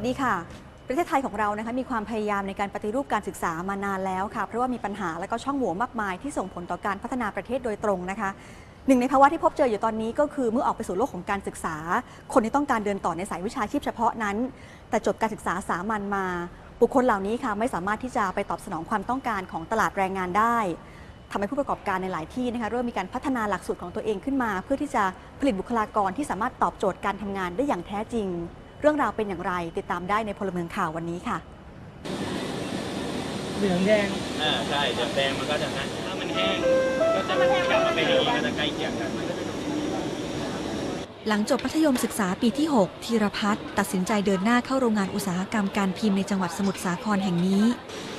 สดีค่ะ ประเทศไทยของเรานะคะมีความพยายามในการปฏิรูปการศึกษามานานแล้วค่ะ เพราะว่ามีปัญหาและก็ช่องโหว่มากมายที่ส่งผลต่อการพัฒนาประเทศโดยตรงนะคะหนึ่งในภาวะที่พบเจออยู่ตอนนี้ก็คือเมื่อออกไปสู่โลกของการศึกษา คนที่ต้องการเดินต่อในสายวิชาชีพเฉพาะนั้น แต่จบการศึกษาสามัญมา บุคคลเหล่านี้ค่ะไม่สามารถที่จะไปตอบสนองความต้องการของตลาดแรงงานได้ทำให้ผู้ประกอบการในหลายที่นะคะเริ่มมีการพัฒนาหลักสูตรของตัวเองขึ้นมา เพื่อที่จะผลิตบุคลากรที่สามารถตอบโจทย์การทำงานได้อย่างแท้จริง เรื่องราวเป็นอย่างไร ติดตามได้ในพลเมืองข่าววันนี้ค่ะ เหลืองแดงอ่าใช่เดี๋ยวแดงมันก็จะนั่นถ้ามันแห้งก็จะกลับมาเป็นอย่างนี้ก็จะใกล้เคียงกันหลังจบมัธยมศึกษาปีที่ 6 ธีรพัฒน์ตัดสินใจเดินหน้าเข้าโรงงานอุตสาหกรรมการพิมพ์ในจังหวัดสมุทรสาครแห่งนี้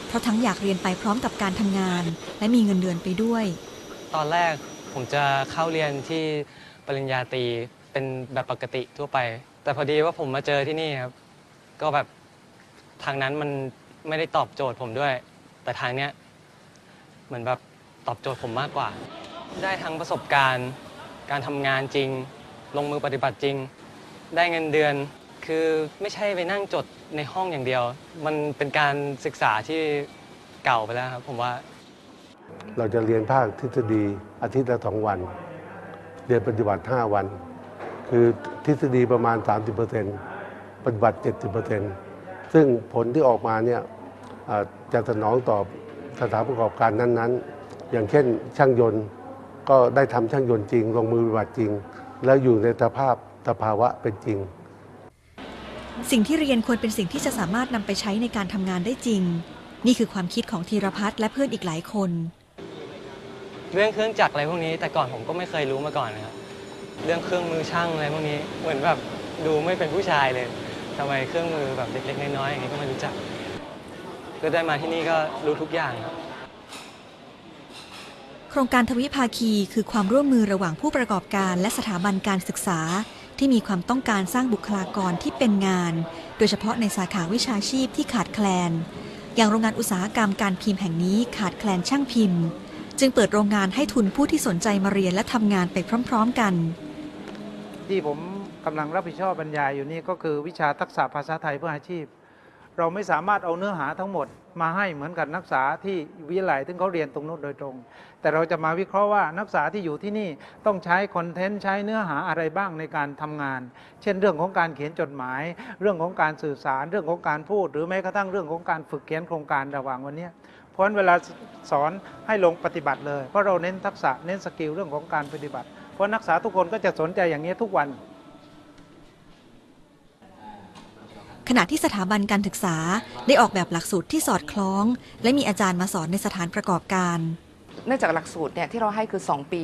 เพราะทั้งอยากเรียนไปพร้อมกับการทำงาน และมีเงินเดือนไปด้วย ตอนแรกผมจะเข้าเรียนที่ปริญญาตรีเป็นแบบปกติทั่วไป แต่พอดีว่าผมมาเจอที่นี่ครับ ก็แบบทางนั้นมันไม่ได้ตอบโจทย์ผมด้วย แต่ทางเนี้ยเหมือนแบบตอบโจทย์ผมมากกว่า ได้ทั้งประสบการณ์ การทำงานจริง ลงมือปฏิบัติจริง ได้เงินเดือน คือไม่ใช่ไปนั่งจดในห้องอย่างเดียว มันเป็นการศึกษาที่เก่าไปแล้วครับผมว่า เราจะเรียนภาคทฤษฎีอาทิตย์ละสองวัน เรียนปฏิบัติ 5 วัน คือทฤษฎีประมาณ 30%ปฏิบัติ 70%ซึ่งผลที่ออกมาเนี่ยอ่าจะสนองตอบสถานประกอบการนั้นๆ อย่างเช่นช่างยนต์ก็ได้ทำช่างยนต์จริง ลงมือปฏิบัติจริง แล้วอยู่ในสภาพสภาวะเป็นจริง สิ่งที่เรียนควรเป็นสิ่งที่จะสามารถนำไปใช้ในการทำงานได้จริง นี่คือความคิดของธีรพัฒน์และเพื่อนอีกหลายคน เรื่องเครื่องจักรอะไรพวกนี้แต่ก่อนผมก็ไม่เคยรู้มาก่อนนะครับ เรื่องเครื่องมือช่างอะไรพวกนี้เหมือนแบบดูไม่เป็นผู้ชายเลยทำไมเครื่องมือแบบเล็กๆน้อยๆอย่างนี้ก็ไม่รู้จักก็ได้มาที่นี่ก็รู้ทุกอย่างครับ โครงการทวิภาคีคือความร่วมมือระหว่างผู้ประกอบการและสถาบันการศึกษา ที่มีความต้องการสร้างบุคลากรที่เป็นงาน โดยเฉพาะในสาขาวิชาชีพที่ขาดแคลน อย่างโรงงานอุตสาหกรรมการพิมพ์แห่งนี้ขาดแคลนช่างพิมพ์ จึงเปิดโรงงานให้ทุนผู้ที่สนใจมาเรียนและทำงานไปพร้อม ๆ กัน ที่ผมกำลังรับผิดชอบบรรยายอยู่นี่ก็คือวิชาทักษะภาษาไทยเพื่ออาชีพ เราไม่สามารถเอาเนื้อหาทั้งหมดมาให้เหมือนกับนักศึกษาที่วิทยาลัยซึ่งเขาเรียนตรงนู้นโดยตรง แต่เราจะมาวิเคราะห์ว่านักศึกษาที่อยู่ที่นี่ต้องใช้คอนเทนต์ใช้เนื้อหาอะไรบ้างในการทำงาน เช่นเรื่องของการเขียนจดหมาย เรื่องของการสื่อสาร เรื่องของการพูด หรือแม้กระทั่งเรื่องของการฝึกเขียนโครงการระหว่างวันนี้เพราะฉะนั้นเวลาสอนให้ลงปฏิบัติเลย เพราะเราเน้นทักษะเน้นสกิลเรื่องของการปฏิบัติ เพราะนักศึกษาทุกคนก็จะสนใจอย่างนี้ยทุกวัน ขณะที่สถาบันการศึกษาได้ออกแบบหลักสูตรที่สอดคล้อง และมีอาจารย์มาสอนในสถานประกอบการเนื่องจากหลักสูตรเนี่ยที่เราให้คือ 2 ปี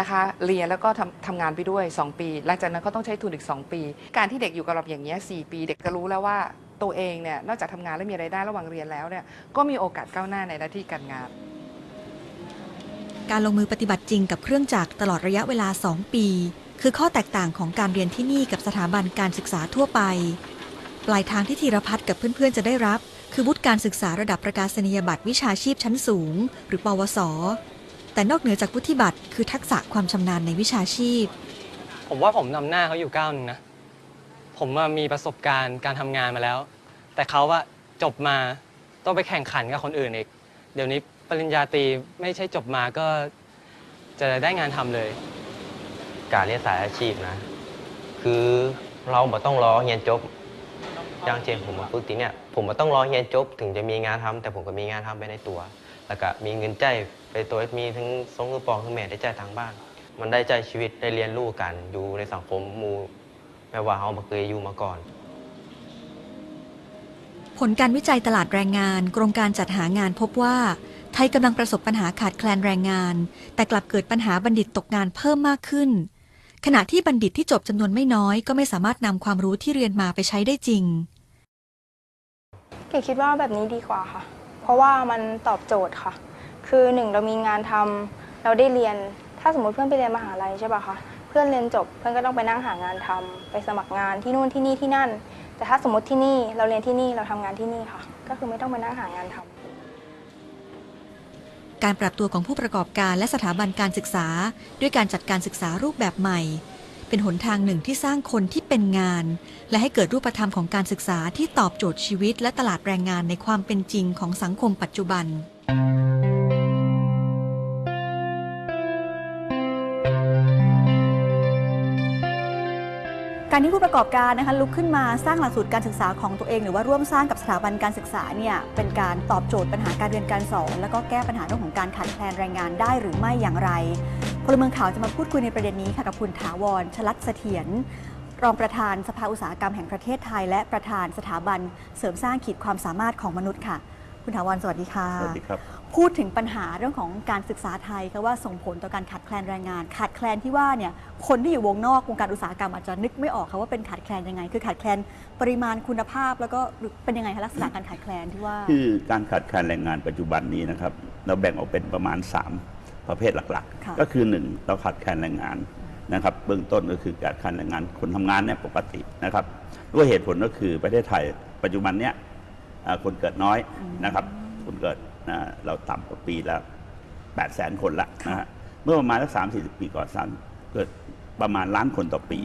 นะคะเรียนแล้วก็ทำทำงานไปด้วย 2 ปี หลังจากนั้นก็ต้องใช้ทุนอีก 2 ปี การที่เด็กอยู่กับเราอย่างเงี้ย4ปี เด็กจะรู้แล้วว่าตัวเองเนี่ยนอกจากทำงานแล้วมีรายได้ระหว่างเรียนแล้วเนี่ยก็มีโอกาสก้าวหน้าในหน้าที่การงาน การลงมือปฏิบัติจริงกับเครื่องจักรตลอดระยะเวลา 2 ปี คือข้อแตกต่างของการเรียนที่นี่กับสถาบันการศึกษาทั่วไป ปลายทางที่ธีรพัฒน์กับเพื่อนๆจะได้รับ คือวุฒิการศึกษาระดับประกาศนียบัตรวิชาชีพชั้นสูง หรือปวส แต่นอกเหนือจากวุฒิบัตรคือทักษะความชำนาญในวิชาชีพ ผมว่าผมนำหน้าเขาอยู่ก้าวหนึ่งนะ ผมว่ามีประสบการณ์การทำงานมาแล้ว แต่เขาว่าจบมาต้องไปแข่งขันกับคนอื่นอีก เดี๋ยวนี้ ปริญญาตรีไม่ใช่จบมาก็จะได้งานทำเลย การเรียนสายอาชีพนะ คือเราบ่ต้องรอเรียนจบอย่างเช่นผมมาฝึกที่เนี่ยผมบ่ต้องรอเรียนจบ ถึงจะมีงานทำแต่ผมก็มีงานทำไปในตัว แล้วก็มีเงินใจายไปตัวมีทั้งสงคือปองคือแม่ได้ใจายทางบ้าน มันได้ใจชีวิตได้เรียนรู้กันอยู่ในสังคมหมูแม้ว่าเราบ่เคยอยู่มาก่อน ผลการวิจัยตลาดแรงงาน กรมการจัดหางานพบว่า ไทยกำลังประสบปัญหาขาดแคลนแรงงาน แต่กลับเกิดปัญหาบัณฑิตตกงานเพิ่มมากขึ้น ขณะที่บัณฑิตที่จบจำนวนไม่น้อยก็ไม่สามารถนำความรู้ที่เรียนมาไปใช้ได้จริง เก๋คิดว่าแบบนี้ดีกว่าค่ะ เพราะว่ามันตอบโจทย์ค่ะ คือหนึ่งเรามีงานทำเราได้เรียน ถ้าสมมติเพื่อนไปเรียนมหาลัยใช่ป่ะคะเพื่อนเรียนจบเพื่อนก็ต้องไปนั่งหางานทำไปสมัครงานที่นู่นที่นี่ที่นั่น แต่ถ้าสมมติที่นี่เราเรียนที่นี่เราทำงานที่นี่ค่ะ ก็คือไม่ต้องไปนั่งหางานทำ การปรับตัวของผู้ประกอบการและสถาบันการศึกษา ด้วยการจัดการศึกษารูปแบบใหม่ เป็นหนทางหนึ่งที่สร้างคนที่เป็นงาน และให้เกิดรูปธรรมของการศึกษาที่ตอบโจทย์ชีวิต และตลาดแรงงานในความเป็นจริงของสังคมปัจจุบัน การที่ผู้ประกอบการนะคะลุกขึ้นมาสร้างหลักสูตรการศึกษาของตัวเอง หรือว่าร่วมสร้างกับสถาบันการศึกษาเนี่ยเป็นการตอบโจทย์ปัญหาการเรียนการสอน แล้วก็แก้ปัญหาเรื่องของการขาดแคลนแรงงานได้หรือไม่อย่างไรพลเมืองข่าวจะมาพูดคุยในประเด็นนี้ค่ะกับคุณถาวรชลัดเสถียรรองประธานสภาอุตสาหกรรมแห่งประเทศไทย และประธานสถาบันเสริมสร้างขีดความสามารถของมนุษย์ค่ะ คุณถาวรสวัสดีค่ะ สวัสดีครับ พูดถึงปัญหาเรื่องของการศึกษาไทยค่ะว่าส่งผลต่อการขาดแคลนแรงงาน ขาดแคลนที่ว่าเนี่ยคนที่อยู่วงนอกวงการอุตสาหกรรมอาจจะนึกไม่ออกค่ะว่าเป็นขาดแคลนยังไง คือขาดแคลนปริมาณคุณภาพ แล้วก็เป็นยังไงคะลักษณะการขาดแคลนที่ว่า คือการขาดแคลนแรงงานปัจจุบันนี้นะครับเราแบ่งออกเป็นประมาณ 3 ประเภทหลักค่ะๆก็คือ 1 เราขาดแคลนแรงงานนะครับเบื้องต้นก็คือการขาดแคลนแรงงานคนทำงานเนี่ยปกตินะครับด้วยเหตุผลก็คือประเทศไทยปัจจุบันเนี้ยอ่า คนเกิดน้อยนะครับ คนเกิดอ่าเราต่ำกว่าปีละ8 0 0แสนคนละนะฮะเมื่อประมาณสักสามสี่สิบปีก่อนสามเกิดประมาณล้านคนต่อปี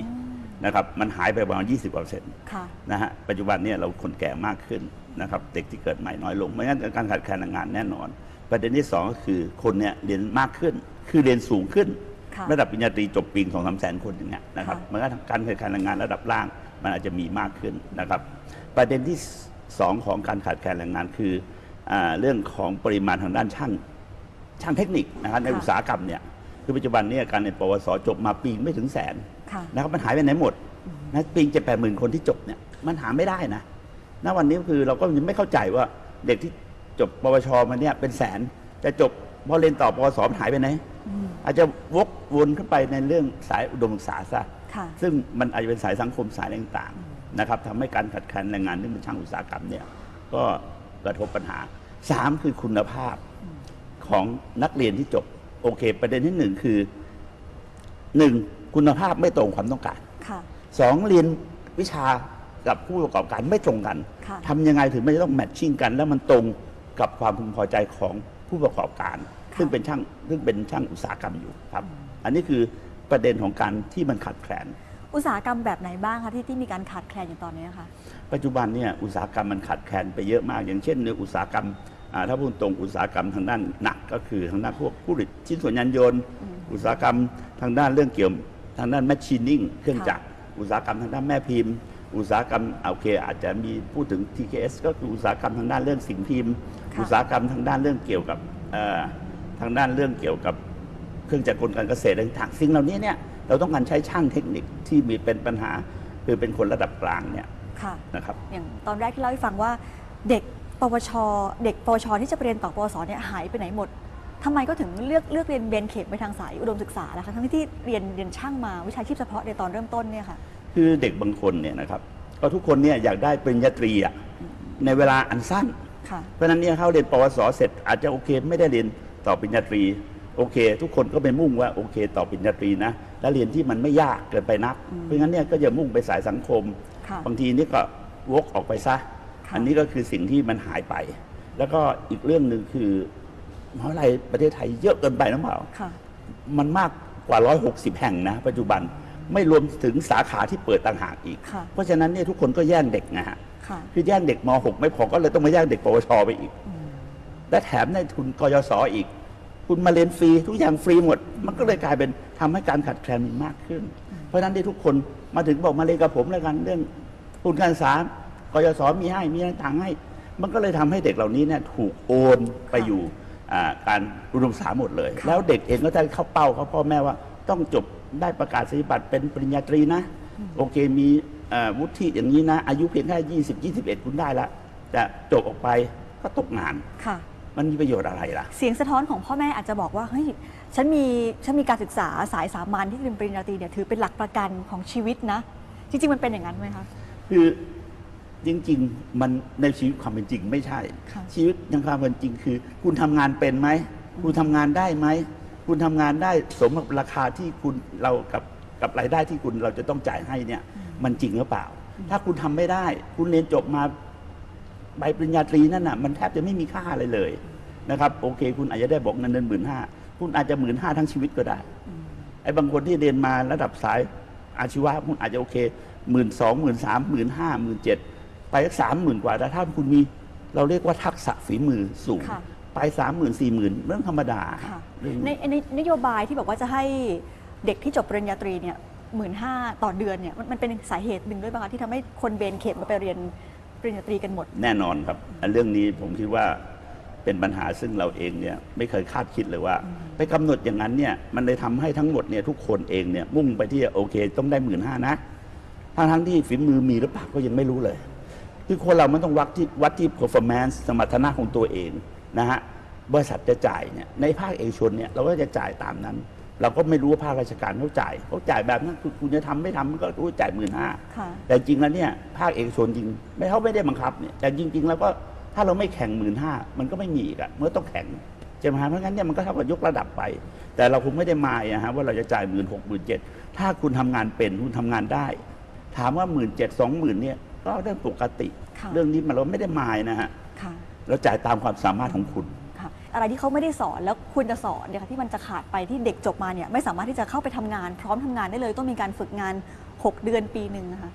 นะครับมันหายไปประมาณ 20เปอร์เซ็นต์ค่ะนะฮะปัจจุบันเนี่ยเราคนแก่มากขึ้นนะครับเด็กที่เกิดใหม่น้อยลง ไม่งั้นการขาดแคลนแรงงานแน่นอน ประเด็นที่สองก็คือคนเนี่ยเรียนมากขึ้น คือเรียนสูงขึ้นค่ะระดับปริญญาตรีจบปีสองสามแสนคนอย่างเงี้ยนะครับค่ะมันก็การขาดแคลนแรงงานระดับล่าง มันอาจจะมีมากขึ้นนะครับ ประเด็นที่ สองของการขาดแคลนแรงงานคืออาเรื่องของปริมาณทางด้านช่างช่างเทคนิคนะครับในค่ะอุตสาหกรรมเนี่ยคือปัจจุบันเนี่ยการเรียนปวสจบมาปีไม่ถึงแสนค่ะนะครับมันหายไปไหนหมดนะปีเจ็ดแปดหมื่นคนที่จบเนี่ยมันหาไม่ได้นะณวันนี้คือเราก็ยังไม่เข้าใจว่าเด็กที่จบปวชมาเนี่ยเป็นแสนจะจบพอเรียนต่อปวสมันหายไปไหนอาจจะวกวนขึ้นไปในเรื่องสายอุดมศึกษาซะค่ะซึ่งมันอาจจะเป็นสายสังคมสายอะไรต่างๆ นะครับทำให้การขัดแคลนแรงงานที่เป็นช่างอุตสาหกรรมเนี่ยก็กระทบปัญหาสามคือคุณภาพของนักเรียนที่จบโอเค ประเด็นที่หนึ่งคือหนึ่งคุณภาพไม่ตรงความต้องการค่ะสองเรียนวิชากับผู้ประกอบการไม่ตรงกันค่ะทำยังไงถึงไม่ต้องแมทชิ่งกัน แล้วมันตรงกับความพึงพอใจของผู้ประกอบการค่ะซึ่งเป็นช่างซึ่งเป็นช่างอุตสาหกรรมอยู่ครับ อันนี้คือประเด็นของการที่มันขาดแคลน อุตสาหกรรมแบบไหนบ้างคะที่ที่มีการขาดแคลนอยู่ตอนนี้คะปัจจุบันเนี่ยอุตสาหกรรมมันขาดแคลนไปเยอะมาก อย่างเช่นในอุตสาหกรรมอ่าถ้าพูดตรงอุตสาหกรรมทางด้านหนักก็คือทางด้านพวกผู้ผลิตชิ้นส่วนยานยนต์ อุตสาหกรรมทางด้านเรื่องเกี่ยวทางด้านแมชชีนิ่งเครื่องจักรอุตสาหกรรมทางด้านแม่พิมพ์ อุตสาหกรรมอ่าโอเค อาจจะมีพูดถึง TKS ก็คืออุตสาหกรรมทางด้านเรื่องสิ่งพิมพ์ค่ะอุตสาหกรรมทางด้านเรื่องเกี่ยวกับเอ่อทางด้านเรื่องเกี่ยวกับเครื่องจักรกลการเกษตรต่างๆสิ่งเหล่านี้เนี่ย เราต้องการใช้ช่างเทคนิคที่มีเป็นปัญหาคือเป็นคนระดับกลางเนี่ยค่ะนะครับอย่างตอนแรกที่เล่าให้ฟังว่าเด็กปวช เด็กปวช ที่จะไปเรียนต่อปวสเนี่ยหายไปไหนหมดทำไมก็ถึงเลือกเลือกเรียนเบนเข็มไปทางสายอุดมศึกษาล่ะคะทั้งที่เรียนเรียนช่างมาวิชาชีพเฉพาะในตอนเริ่มต้นเนี่ยค่ะคือเด็กบางคนเนี่ยนะครับก็ทุกคนเนี่ยอยากได้ปริญญาตรีอะในเวลาอันสั้นค่ะเพราะฉะนั้นเนี่ยเขาเรียนปวสเสร็จ อาจจะโอเค ไม่ได้เรียนต่อปริญญาตรีโอเค ทุกคนก็ไปมุ่งว่าโอเค ต่อปริญญาตรีนะ แล้วเรียนที่มันไม่ยากเกินไปนัก เพราะงั้นเนี่ยก็จะมุ่งไปสายสังคม ค่ะบางทีนี่ก็วกออกไปซะ ค่ะ อันนี้ก็คือสิ่งที่มันหายไป แล้วก็อีกเรื่องหนึ่งคือมหาวิทยาลัยประเทศไทยเยอะเกินไปนะเปล่า ค่ะ มันมากกว่า 160 แห่งนะ ปัจจุบันไม่รวมถึงสาขาที่เปิดต่างหากอีก ค่ะ เพราะฉะนั้นเนี่ยทุกคนก็แย่งเด็กนะฮะ ค่ะคือแย่งเด็กม .6 ไม่พอก็เลยต้องมาแย่งเด็กปวชไปอีก และแถมในทุนกยศอีก คุณมาเรียนฟรี ทุกอย่างฟรีหมด มันก็เลยกลายเป็นทำให้การขาดแคลนมีมากขึ้น เพราะฉะนั้นที่ทุกคนมาถึงบอกมาเรียนกับผมแล้วกันเรื่องทุนการศึกษากยศมีให้มีต่างๆให้ มันก็เลยทำให้เด็กเหล่านี้เนี่ยถูกโอนไปอยู่อ่าการอุดมศึกษาหมดเลยค่ะแล้วเด็กเองก็ได้เข้าเป้าเขาพ่อแม่ว่าต้องจบได้ประกาศนียบัตรเป็นปริญญาตรีนะ โอเคมีเอ่อวุฒิอย่างนี้นะ อายุเพียงแค่ยี่สิบยี่สิบเอ็ดคุณได้ละแต่จบออกไปก็ตกงานค่ะ มันมีประโยชน์อะไรล่ะ เสียงสะท้อนของพ่อแม่อาจจะบอกว่าเฮ้ยฉันมีฉันมีการศึกษาสายสามัญที่เป็นปริญญาตรีเนี่ยถือเป็นหลักประกันของชีวิตนะ จริง ๆ มันเป็นอย่างนั้นไหมคะคือจริงๆมันในชีวิตความเป็นจริงไม่ใช่ค่ะชีวิตยังความเป็นจริงคือ คุณทำงานเป็นไหมคุณทำงานได้ไหมคุณทำงานได้สมกับราคาที่คุณเรากับกับรายได้ที่คุณเราจะต้องจ่ายให้เนี่ย มันจริงหรือเปล่า ถ้าคุณทำไม่ได้ คุณเรียนจบมา ใบปริญญาตรีนั่นน่ะมันแทบจะไม่มีค่าอะไรเลยนะครับโอเค คุณอาจจะได้บอกเงินเดือนหมื่นห้าคุณอาจจะหมื่นห้าทั้งชีวิตก็ได้ไอ้บางคนที่เรียนมาระดับสายอาชีวะคุณอาจจะโอเคหมื่นสองหมื่นสามหมื่นห้าหมื่นเจ็ดไปสักสามหมื่นกว่าแต่ถ้าคุณมีเราเรียกว่าทักษะฝีมือสูงค่ะไปสามหมื่นสี่หมื่นเรื่องธรรมดาค่ะเรื่องในในนโยบายที่บอกว่าจะให้เด็กที่จบปริญญาตรีเนี่ยหมื่นห้าต่อเดือนเนี่ยมันมันเป็นสาเหตุหนึ่งด้วยป่ะคะที่ทำให้คนเบนเขตมาไปเรียนป ริญญาตรีกันหมด แน่นอนครับอันเรื่องนี้ผมคิดว่าเป็นปัญหาซึ่งเราเองเนี่ยไม่เคยคาดคิดเลยว่า ไปกำหนดอย่างนั้นเนี่ยมันเลยทำให้ทั้งหมดเนี่ยทุกคนเองเนี่ยมุ่งไปที่โอเค ต้องได้หมื่นห้านะทั้งทั้งๆที่ฝีมือมีหรือเปล่าก็ยังไม่รู้เลย คือคนเรามันต้องวัดที่วัดที่ performance สมรรถนะของตัวเองนะฮะบริษัทจะจ่ายเนี่ยในภาคเอกชนเนี่ยเราก็จะจ่ายตามนั้น เราก็ไม่รู้ว่าภาคราชการเขาจ่ายเขาจ่ายแบบนั้นคือคุณจะทำไม่ทำมันก็รู้จ่ายหมื่นห้าค่ะแต่จริงแล้วเนี่ยภาคเอกชนจริง ไม่เขาไม่ได้บังคับเนี่ยแต่จริง ๆ แล้วก็ถ้าเราไม่แข่งหมื่นห้ามันก็ไม่มีอีกอะเมื่อต้องแข่งใช่ไหมฮะเพราะงั้นเนี่ยมันก็เท่ากับยกระดับไป แต่เราคงไม่ได้มายอะฮะว่าเราจะจ่ายหมื่นหกหมื่นเจ็ดถ้าคุณทำงานเป็นคุณทำงานได้ ถามว่าหมื่นเจ็ดสองหมื่นเนี่ยก็เรื่องปกติค่ะเรื่องนี้มันเราไม่ได้มายนะฮะค่ะเราจ่ายตามความสามารถของคุณค่ะ อะไรที่เขาไม่ได้สอนแล้วคุณจะสอนเนี่ยค่ะที่มันจะขาดไปที่เด็กจบมาเนี่ยไม่สามารถที่จะเข้าไปทำงาน พร้อมทำงานได้เลย ต้องมีการฝึกงาน 6 เดือนปีหนึ่งนะคะ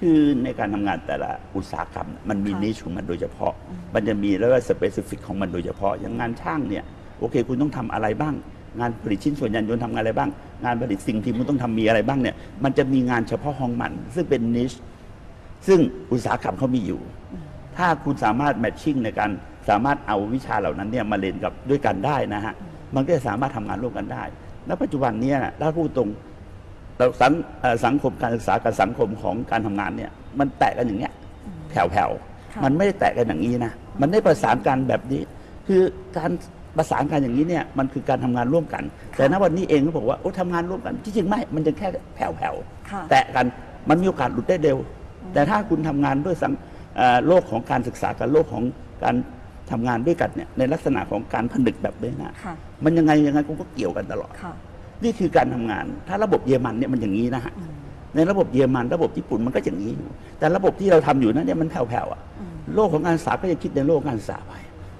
คือในการทำงานแต่ละอุตสาหกรรม มันมีค่ะนิชของมันโดยเฉพาะ มันจะมีแล้วก็สเปซิฟิกของมันโดยเฉพาะ อย่างงานช่างเนี่ยโอเค คุณต้องทำอะไรบ้าง งานผลิตชิ้นส่วนยานยนต์ทำงานอะไรบ้าง งานผลิตสิ่งพิมพ์คุณต้องทำมีอะไรบ้างเนี่ยมันจะมีงานเฉพาะของมัน ซึ่งเป็นนิชซึ่งอุตสาหกรรมเขามีอยู่ ถ้าคุณสามารถแมทชิ่งในการ สามารถเอาวิชาเหล่านั้นเนี่ยมาเรียนกับด้วยกันได้นะฮะมันก็จะสามารถทำงานร่วมกันได้และปัจจุบันเนี้ถ้าพูดตรงเราสังเอ่อสังคมการศึกษากับสังคมของการทำงานเนี่ยมันแตะกันอย่างเงี้ยแผ่วค่ะๆมันไม่ได้แตะกันอย่างนี้นะมันได้ประสานกันแบบนี้ คือการประสานกันอย่างนี้เนี่ยมันคือการทำงานร่วมกัน แต่ณวันนี้เองก็บอกว่าโอ้ทำงานร่วมกันที่จริงไม่มันจะแค่แผ่วค่ะๆแตะกันมันมีโอกาสหลุดได้เร็ว แต่ถ้าคุณทำงานด้วยสังเอ่อโลกของการศึกษากับโลกของการ ทำงานด้วยกันเนี่ยในลักษณะของการผนึกแบบนี้นะค่ะมันยังไงยังไงคุณก็เกี่ยวกันตลอดค่ะนี่คือการทำงาน ถ้าระบบเยอรมันเนี่ยมันอย่างนี้นะฮะในระบบเยอรมันระบบญี่ปุ่นมันก็อย่างนี้อยู่ แต่ระบบที่เราทำอยู่นั้นเนี่ยมันแผ่วๆอะโลกของการศึกษาก็จะคิดในโลกการศึกษาไป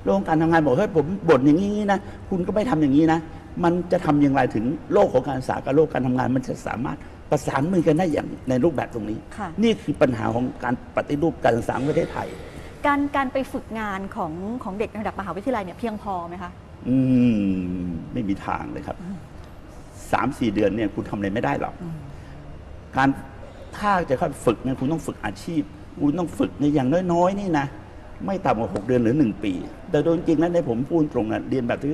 โลกของการทำงานบอกเฮ้ยผมบ่นอย่างนี้นะคุณก็ไม่ทำอย่างนี้นะมันจะทำอย่างไรถึงโลกของการศึกษากับโลกการทำงาน มันจะสามารถประสานมือกันได้อย่างในรูปแบบตรงนี้ค่ะนี่คือปัญหาของการปฏิรูปการศึกษาของประเทศไทย การการไปฝึกงานของของเด็กในระดับมหาวิทยาลัยเนี่ยเพียงพอไหมคะอืมไม่มีทางเลยครับสามสี่เดือนเนี่ยคุณทำอะไรไม่ได้หรอกการถ้าจะเข้าไปฝึกเนี่ยคุณต้องฝึกอาชีพ คุณต้องฝึกในอย่างน้อยๆนี่นะไม่ต่ำกว่าหกเดือนหรือหนึ่งปี แต่โดยจริงๆแล้วในผมพูดตรงนะเรียนแบบที่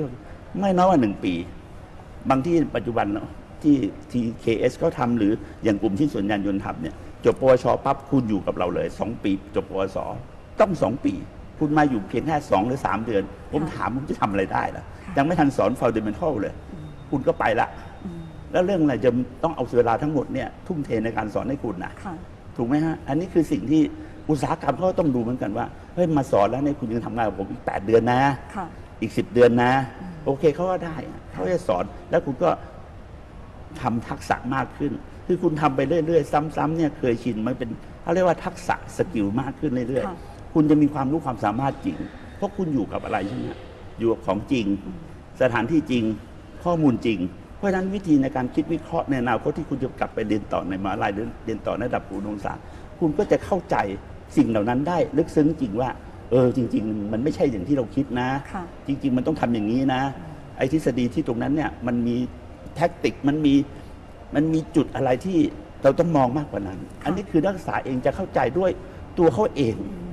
ไม่น้อยกว่าหนึ่งปี บางที่ปัจจุบันเนอะที่ TKS เขาทำหรืออย่างกลุ่มที่ส่วนยานยนต์ทำเนี่ยจบปวชปั๊บคุณอยู่กับเราเลยสองปี จบปวส ต้องสองปี คุณมาอยู่เพียงแค่สองหรือสามเดือน ผมถามผมจะทำอะไรได้ล่ะ ยังไม่ทันสอนฟัลเดเมนทัลเลย คุณก็ไปละ แล้วเรื่องอะไรจะต้องเอาเวลาทั้งหมดเนี่ยทุ่มเทในการสอนให้คุณนะค่ะถูกไหมฮะ อันนี้คือสิ่งที่อุตสาหกรรมเขาก็ต้องดูเหมือนกันว่าเฮ้ยมาสอนแล้วเนี่ยคุณยังทำงานกับผมอีก 8 เดือนนะค่ะอีก 10 เดือนนะ โอเคเขาก็ได้อะเขาจะสอนแล้วคุณก็ทำทักษะมากขึ้น คือคุณทำไปเรื่อยๆ ซ้ำๆเนี่ยเคยชินมันเป็นเขาเรียกว่าทักษะสกิลมากขึ้นเรื่อยค่ะๆ คุณจะมีความรู้ความสามารถจริง เพราะคุณอยู่กับอะไรใช่ไหมฮะอยู่กับของจริง สถานที่จริงข้อมูลจริง เพราะฉะนั้นวิธีในการคิดวิเคราะห์ในอนาคตที่คุณจะกลับไปเรียนต่อในมหาลัยหรือเรียนต่อในระดับอุดมศึกษาคุณก็จะเข้าใจสิ่งเหล่านั้นได้ลึกซึ้งจริงว่าเออจริง ๆ มันไม่ใช่อย่างที่เราคิดนะค่ะจริง ๆ มันต้องทำอย่างนี้นะ ไอ้ทฤษฎีที่ตรงนั้นเนี่ยมันมีแท็กติกมันมีมันมีจุดอะไรที่เราต้องมองมากกว่านั้น อันนี้คือนักศึกษาเองจะเข้าใจด้วยตัวเขาเองครับ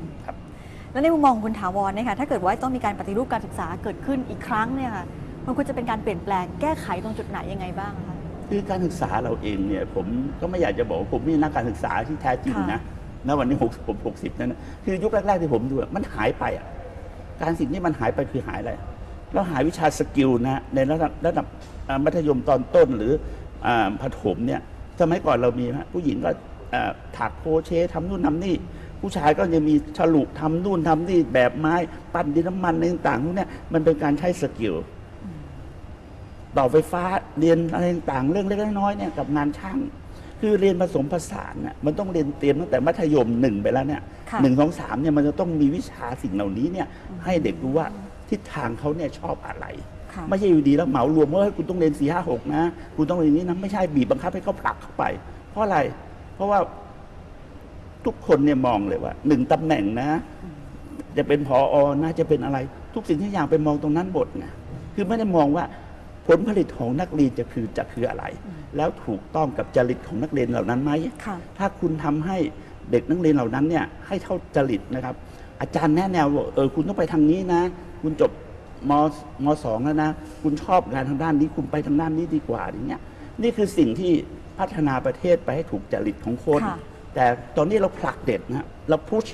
แล้วในมุมมองของคุณถาวรเนี่ยค่ะถ้าเกิดว่าต้องมีการปฏิรูปการศึกษาเกิดขึ้นอีกครั้งเนี่ยค่ะมันควรจะเป็นการเปลี่ยนแปลงแก้ไขตรงจุดไหนยังไงบ้างคะคือการศึกษาเราเองเนี่ยผมก็ไม่อยากจะบอกว่าผมไม่ใช่นักการศึกษาที่แท้จริงนะณวันนี้หกผมหกสิบนั่นนะคือยุคแรกๆที่ผมดูอะมันหายไปอะการสิ่งที่มันหายไปคือหายอะไรเราหายวิชาสกิลนะในระดับระดับอ่ามัธยมตอนต้นหรืออ่าประถมเนี่ยสมัยก่อนเรามีฮะผู้หญิงก็อ่าถักโครเชต์ทำนู่นทำนี่ ผู้ชายก็จะมีฉลุทำนู่นทำนี่แบบไม้ปั้นดินน้ำมันอะไรต่างๆพวกเนี้ยมันเป็นการใช้สกิลต่อไฟฟ้าเรียนอะไรต่างๆเรื่องเล็กๆน้อยๆเนี่ยกับงานช่าง คือเรียนผสมผสานน่ะมันต้องเรียนเตรียมตั้งแต่มัธยมหนึ่งไปแล้วเนี่ยค่ะหนึ่งสองสามเนี่ยมันจะต้องมีวิชาสิ่งเหล่านี้เนี่ย ให้เด็กรู้ว่าทิศทางเขาเนี่ยชอบอะไรค่ะไม่ใช่อยู่ดีแล้วเหมารวมว่าเฮ้ยคุณต้องเรียนสี่ห้าหกนะคุณต้องเรียนนี้นะไม่ใช่บีบบังคับให้เขาผลักเข้าไปพราะอะไร เพราะว่า ทุกคนเนี่ยมองเลยว่าหนึ่งตำแหน่งนะ จะเป็นพออนะจะเป็นอะไร ทุกสิ่งทุกอย่างไปมองตรงนั้นหมดไงคือไม่ได้มองว่าผลผลิตของนักเรียนจะคือจะคืออะไร แล้วถูกต้องกับจริตของนักเรียนเหล่านั้นไหมค่ะถ้าคุณทำให้เด็กนักเรียนเหล่านั้นเนี่ยให้เท่าจริตนะครับ อาจารย์แนะแนวว่าเออคุณต้องไปทางนี้นะ คุณจบมมสองแล้วนะ คุณชอบงานทางด้านนี้คุณไปทางด้านนี้ดีกว่าอย่างเงี้ยนี่คือสิ่งที่พัฒนาประเทศไปให้ถูกจริตของคนค่ะ แต่ตอนนี้เราผลักเด็กนะเราพุช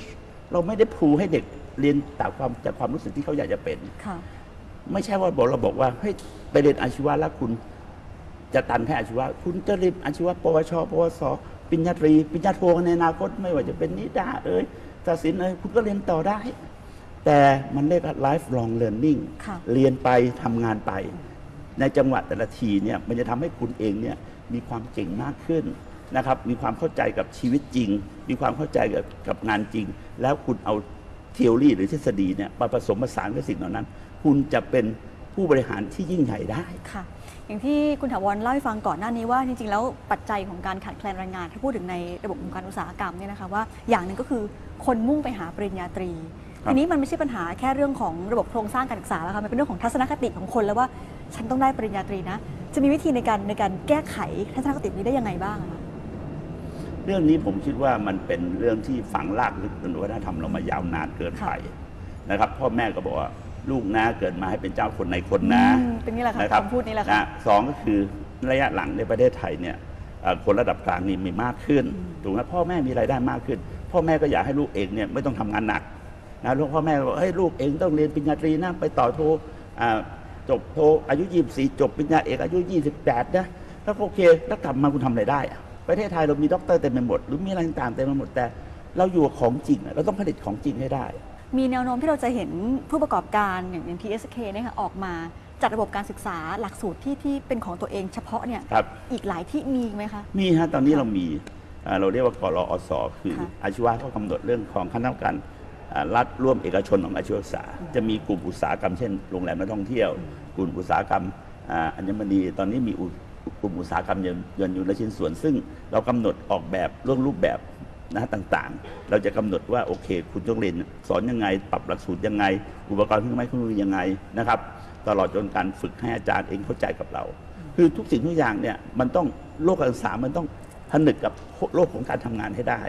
เราไม่ได้พูให้เด็กเรียนจากความจากความรู้สึกที่เขาอยากจะเป็น ค่ะ ไม่ใช่ว่าบอกเราบอกว่าเฮ้ยไปเรียนอาชีวะแล้วคุณ จะตันแค่อาชีวะ คุณจะเรียนอาชีวะปวช ปวสปริญญาตรีปริญญาโทในอนาคตไม่ว่าจะเป็นนิดาเอ้ยศาสินเอ้ยคุณก็เรียนต่อได้ แต่มันเรียกว่า lifelong learning ค่ะ เรียนไปทำงานไป ในจังหวะแต่ละทีเนี่ยมันจะทำให้คุณเองเนี่ยมีความเก่งมากขึ้น นะครับ มีความเข้าใจกับชีวิตจริง มีความเข้าใจกับกับงานจริง แล้วคุณเอาเทโอรีหรือทฤษฎีเนี่ยมาผสมผสานกับสิ่งเหล่านั้น คุณจะเป็นผู้บริหารที่ยิ่งใหญ่ได้ค่ะ อย่างที่คุณถาวรเล่าให้ฟังก่อนหน้านี้ว่าจริงๆ แล้วปัจจัยของการขาดแคลนแรงงาน ถ้าพูดถึงในระบบของการอุตสาหกรรมเนี่ยนะคะว่าอย่างหนึ่งก็คือคนมุ่งไปหาปริญญาตรีครับทีนี้มันไม่ใช่ปัญหาแค่เรื่องของระบบโครงสร้างการศึกษาแล้วค่ะมันเป็นเรื่องของทัศนคติของคนแล้วว่าฉันต้องได้ปริญญาตรีนะ จะมีวิธีในการในการแก้ไขทัศนคตินี้ได้ยังไงบ้างอะคะ เรื่องนี้ผมคิดว่ามันเป็นเรื่องที่ฝังรากลึกในวัฒนธรรมเรามายาวนานเกินไปนะครับ พ่อแม่ก็บอกว่าลูกนะเกิดมาให้เป็นเจ้าคนในคนนะอืมเป็นนี่แหละค่ะนะครับคำพูดนี้แหละค่ะนะสองก็คือระยะหลังในประเทศไทยเนี่ยเอ่อคนระดับกลางนี่มีมากขึ้นถูกไหมพ่อแม่มีรายได้มากขึ้น พ่อแม่ก็อยากให้ลูกเองเนี่ยไม่ต้องทำงานหนักนะลูกพ่อแม่บอกเฮ้ยลูกเองต้องเรียนปริญญาตรีนะไปต่อโทอ่าจบโทอายุ 24 จบปริญญาเอกอายุ 28 นะแล้วโอเคแล้วกลับมาคุณทำอะไรได้อะ ประเทศไทยเรามีด็อกเตอร์เต็มไปหมด หรือมีอะไรต่างๆเต็มไปหมดแต่ เราอยู่กับของจริงอะเราต้องผลิตของจริงให้ได้ มีแนวโน้มที่เราจะเห็นผู้ประกอบการอย่างอย่าง TSK เนี่ยค่ะออกมาจัดระบบการศึกษาหลักสูตรที่ที่เป็นของตัวเองเฉพาะเนี่ยครับอีกหลายที่มีไหมคะ มีฮะตอนนี้เรามีเอ่อเราเรียกว่ากรอสคือค่ะอาชีวะเขากำหนดเรื่องของคณะกรรมการอ่ารัฐร่วมเอกชนของอาชีวศึกษา จะมีกลุ่มอุตสาหกรรมเช่นโรงแรมและท่องเที่ยว กลุ่มอุตสาหกรรมอ่าอัญมณีตอนนี้มีอุ กลุ่มอุตสาหกรรมยนต์ยนต์ยนต์และชิ้นส่วน ซึ่งเรากำหนดออกแบบเรื่องรูปแบบนะต่างๆ เราจะกำหนดว่าโอเค คุณต้องเรียนสอนยังไง ปรับหลักสูตรยังไง อุปกรณ์เครื่องไม้เครื่องมือยังไงนะครับ ตลอดจนการฝึกให้อาจารย์เองเข้าใจกับเรา คือทุกสิ่งทุกอย่างเนี่ยมันต้องโลกการศึกษามันต้องผนึกกับโลกของการทำงานให้ได้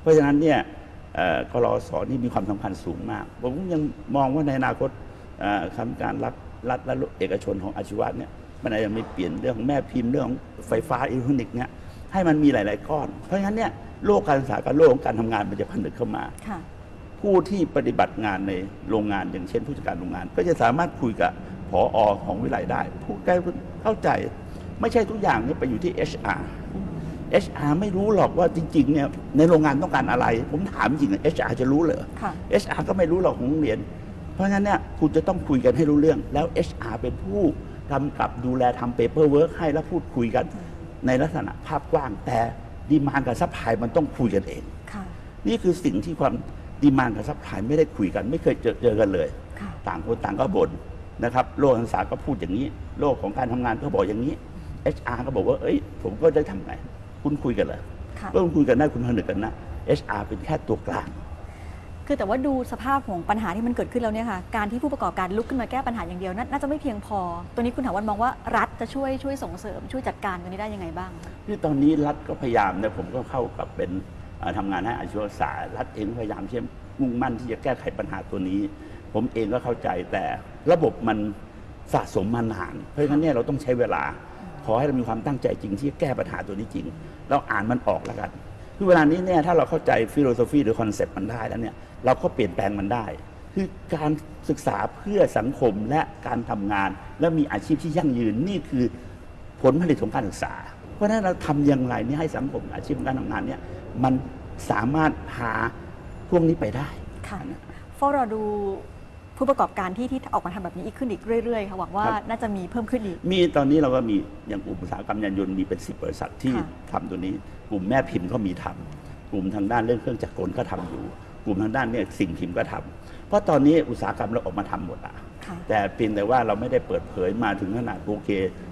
เพราะฉะนั้นเนี่ยเอ่อกรอสนี่มีความสำคัญสูงมาก ผมยังมองว่าในอนาคตคำการรัฐรัฐและเอกชนของอาชีวะเนี่ย มันอาจจะมีเปลี่ยนเรื่องของแม่พิมพ์เรื่องของไฟฟ้าอิเล็กทรอนิกส์เนี่ยให้มันมีหลาย ๆ ก้อน เพราะฉะนั้นเนี่ยโลกการศึกษากับโลกของการทำงานมันจะผนึกเข้ามา ค่ะ ผู้ที่ปฏิบัติงานในโรงงานอย่างเช่น ผู้จัดการโรงงาน ก็จะสามารถคุยกับผออของวิไลได้ผู้ใกล้เข้าใจไม่ใช่ทุกอย่างเนี่ยไปอยู่ที่ HR HR ไม่รู้หรอกว่าจริงๆเนี่ยในโรงงานต้องการอะไร ผมถามจริงอะ HR จะรู้เหรอ ค่ะ HR ก็ไม่รู้หรอกของโรงเรียน เพราะฉะนั้นเนี่ยคุณจะต้องคุยกันให้รู้เรื่อง แล้ว HR เป็นผู้ กำกับดูแลทำเปเปอร์เวิร์กให้แล้วพูดคุยกันในลักษณะภาพกว้าง แต่ดีมานกับซัพพลายมันต้องคุยกันเอง ค่ะ นี่คือสิ่งที่ความดีมานกับซัพพลายไม่ได้คุยกัน ไม่เคยเจอเจอกันเลย ค่ะ ต่างคนต่างก็บ่นนะครับ โลกการศึกษาก็พูดอย่างนี้ โลกของการทำงานก็บอกอย่างนี้ HR ก็บอกว่า เอ้ย ผมก็ได้ทำไง คุณคุยกันเหรอค่ะ เมื่อคุณคุยกันได้คุณผนึกกันนะ HR เป็นแค่ตัวกลาง คือแต่ว่าดูสภาพของปัญหาที่มันเกิดขึ้นแล้วเนี่ยค่ะ การที่ผู้ประกอบการลุกขึ้นมาแก้ปัญหาอย่างเดียวน่าจะไม่เพียงพอ ตัวนี้คุณถาวันมองว่ารัฐจะช่วยช่วยส่งเสริม ช่วยจัดการตัวนี้ได้ยังไงบ้างคะที่ตอนนี้รัฐก็พยายามนี่ยผมก็เข้ากับเป็นเอ่อทำงานให้อาชีวศึกษารัฐเองพยายามที่จะมุ่งมั่นที่จะแก้ไขปัญหาตัวนี้ ผมเองก็เข้าใจแต่ระบบมันสะสมมานาน เพราะฉะนั้นเนี่ยเราต้องใช้เวลา ขอให้เรามีความตั้งใจจริงที่จะแก้ปัญหาตัวนี้จริง เราอ่านมันออกแล้วกัน คือเวลานี้เนี่ยถ้าเราเข้าใจฟิโลโซฟีหรือคอนเซปต์มันได้แล้วเนี่ยเราก็เปลี่ยนแปลงมันได้ คือการศึกษาเพื่อสังคมและการทำงาน และมีอาชีพที่ยั่งยืนนี่คือผลผลิตของการศึกษา เพราะฉะนั้นเราทำอย่างไรเนี่ยให้สังคมอาชีพการทำงานเนี่ยมันสามารถพาพวกนี้ไปได้ค่ะเฝ้ารอดูผู้ประกอบการที่ที่ออกมาทำแบบนี้อีกขึ้นอีกเรื่อยๆค่ะหวังว่าครับน่าจะมีเพิ่มขึ้นอีก มีตอนนี้เราก็มีอย่างอุตสาหกรรมยานยนต์มีเป็นสิบบริษัทที่ค่ะทำตัวนี้ กลุ่มแม่พิมพ์ก็มีทำกลุ่มทางด้านเรื่องเครื่องจักรกลก็ทำอยู่ กลุ่มทางด้านเนี่ยสิ่งพิมพ์ก็ทำเพราะตอนนี้อุตสาหกรรมเราออกมาทำหมดอะค่ะแต่เพียงแต่ว่าเราไม่ได้เปิดเผยมาถึงขนาดโอเค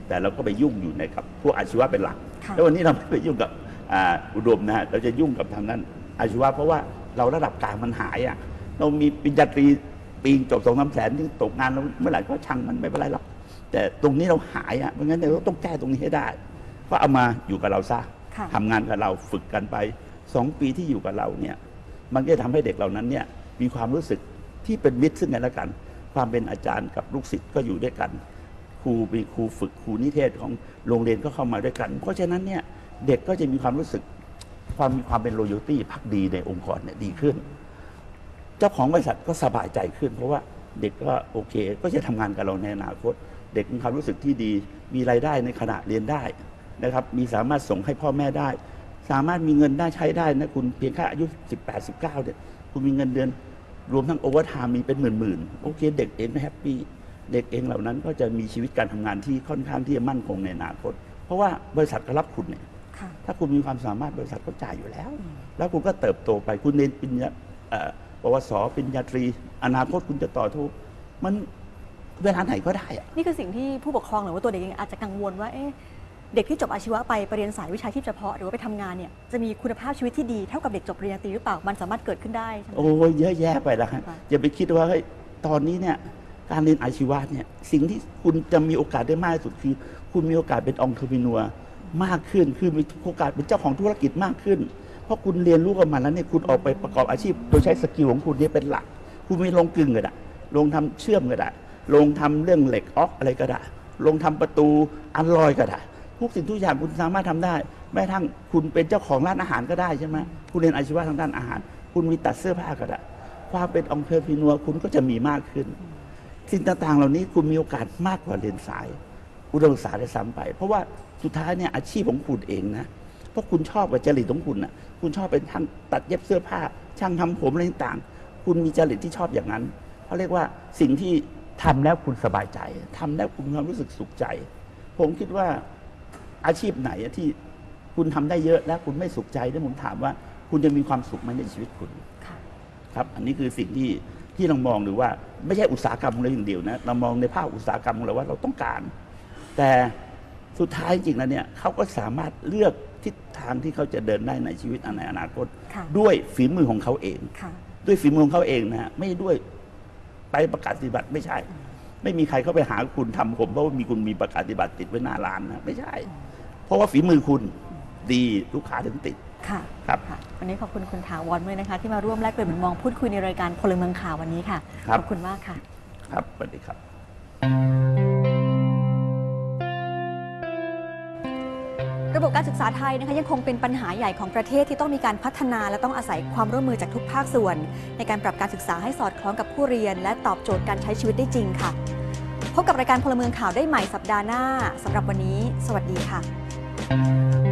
แต่เราก็ไปยุ่งอยู่ในกับพวกอาชีวะเป็นหลักค่ะแล้ววันนี้เราไม่ไปยุ่งกับอ่าอุดมนะฮะเราจะยุ่งกับทางนั้นอาชีวะเพราะว่าเราระดับกลางมันหายอะเรามีปริญญาตรีปีจบสองสามแสนที่ตกงานแล้วเมื่อไหร่ก็ช่างมันไม่เป็นไรหรอกแต่ตรงนี้เราหายอะเพราะงั้นเราต้องแก้ตรงนี้ให้ได้ ก็เอามาอยู่กับเราซะค่ะ ทำงานกับเราฝึกกันไปสองปีที่อยู่กับเราเนี่ยมันก็จะทำให้เด็กเหล่านั้นเนี่ยมีความรู้สึกที่เป็นมิตรซึ่งกันและกัน ความเป็นอาจารย์กับลูกศิษย์ก็อยู่ด้วยกันครูมีครูฝึกครูนิเทศของโรงเรียนก็เข้ามาด้วยกัน เพราะฉะนั้นเนี่ยเด็กก็จะมีความรู้สึกความมีความเป็น loyalty พักดีในองค์กรเนี่ยดีขึ้น เจ้าของบริษัทก็สบายใจขึ้น เพราะว่าเด็กก็โอเค ก็จะทำงานกับเราในอนาคต เด็กมีความรู้สึกที่ดี มีรายได้ในขณะเรียนได้ นะครับมีสามารถส่งให้พ่อแม่ได้ สามารถมีเงินได้ใช้ได้นะคุณเพียงแค่อายุ 18 19เนี่ยคุณมีเงินเดือน รวมทั้งโอเวอร์ไทม์มีเป็นหมื่นๆโอเคเด็กเองก็แฮปปี้เด็กเองเหล่านั้นก็จะมีชีวิตการทำงานที่ค่อนข้างที่จะมั่นคงในอนาคต เพราะว่าบริษัทก็รับคุณเนี่ยค่ะถ้าคุณมีความสามารถบริษัทก็จ่ายอยู่แล้ว แล้วคุณก็เติบโตไปคุณเรียนปริญญาเอ่อปวสปริญญาตรี อนาคตคุณจะต่อโทมันเวลาไหนก็ได้อะนี่คือสิ่งที่ผู้ปกครองหรือว่าตัวเด็กเองอาจจะกังวลว่าเอ๊ะ เด็กที่จบอาชีวะไปไปเรียนสายวิชาชีพเฉพาะ หรือว่าไปทำงานเนี่ยจะมีคุณภาพชีวิตที่ดีเท่ากับเด็กจบปริญญาตรีหรือเปล่ามันสามารถเกิดขึ้นได้ใช่ไหมโอ้ยเยอะแยะไปแล้วฮะค่ะอย่าไปคิดว่าเฮ้ยตอนนี้เนี่ยการเรียนอาชีวะเนี่ยสิ่งที่คุณจะมีโอกาสได้มากที่สุดคือ คุณมีโอกาสเป็นองค์ทพินัวมากขึ้นคือมีโอกาสเป็นเจ้าของธุรกิจมากขึ้น เพราะคุณเรียนรู้กับมันแล้วเนี่ยคุณออกไปประกอบอาชีพ โดยใช้สกิลของคุณเนี่ยเป็นหลัก คุณมีลงกลึงก็ได้ลงทำเชื่อมก็ได้ลงทำเรื่องเหล็กออกอะไรก็ได้ลงทำประตูอันลอยก็ได้ ทุกสิ่งทุกอย่างคุณสามารถทำได้ แม้ทั่งคุณเป็นเจ้าของร้านอาหารก็ได้ใช่ไหมคุณเรียนอาชีวะทางด้านอาหาร คุณมีตัดเสื้อผ้าก็ได้ความเป็นองค์เทอร์พินัวคุณก็จะมีมากขึ้น สิ่งต่างๆ เหล่านี้คุณมีโอกาสมากกว่าเรียนสาย อุดมศึกษาได้ซ้ำไป เพราะว่าสุดท้ายเนี่ยอาชีพของคุณเองนะเพราะคุณชอบกับจริตของคุณน่ะคุณชอบเป็นช่างตัดเย็บเสื้อผ้า ช่างทำผมอะไรต่างๆ คุณมีจริตที่ชอบอย่างนั้นเขาเรียกว่าสิ่งที่ทำแล้วคุณสบายใจทำแล้วคุณมีความรู้สึกสุขใจ ผมคิดว่า อาชีพไหนอะที่คุณทำได้เยอะแล้วคุณไม่สุขใจเนี่ยผมถามว่า คุณจะมีความสุขไหมในชีวิตคุณค่ะครับ อันนี้คือสิ่งที่ที่เรามองดูว่าไม่ใช่อุตสาหกรรมของเราอย่างเดียวนะเรามองในภาคอุตสาหกรรมของเราว่าเราต้องการ แต่สุดท้ายจริงๆแล้วเนี่ยเขาก็สามารถเลือกทิศทางที่เขาจะเดินได้ในชีวิตในอนาคตค่ะด้วยฝีมือของเขาเองค่ะด้วยฝีมือของเขาเองนะฮะไม่ด้วยไปประกาศปฏิบัติไม่ใช่ ไม่มีใครเข้าไปหาคุณทำผมเพราะว่ามีคุณมีประกาศปฏิบัติติดไว้หน้าร้านนะไม่ใช่ เพราะว่าฝีมือคุณดีลูกค้าถึงติดค่ะครับค่ะวันนี้ขอบคุณคุณถาวรด้วยนะคะ ที่มาร่วมแลกเปลี่ยนมุมมองพูดคุยในรายการพลเมืองข่าววันนี้ค่ะครับขอบคุณมากค่ะ ครับสวัสดีครับ ระบบการศึกษาไทยนะคะยังคงเป็นปัญหาใหญ่ของประเทศที่ต้องมีการพัฒนา และต้องอาศัยความร่วมมือจากทุกภาคส่วน ในการปรับการศึกษาให้สอดคล้องกับผู้เรียน และตอบโจทย์การใช้ชีวิตได้จริงค่ะ พบกับรายการพลเมืองข่าวได้ใหม่สัปดาห์หน้าสำหรับวันนี้ สวัสดีค่ะ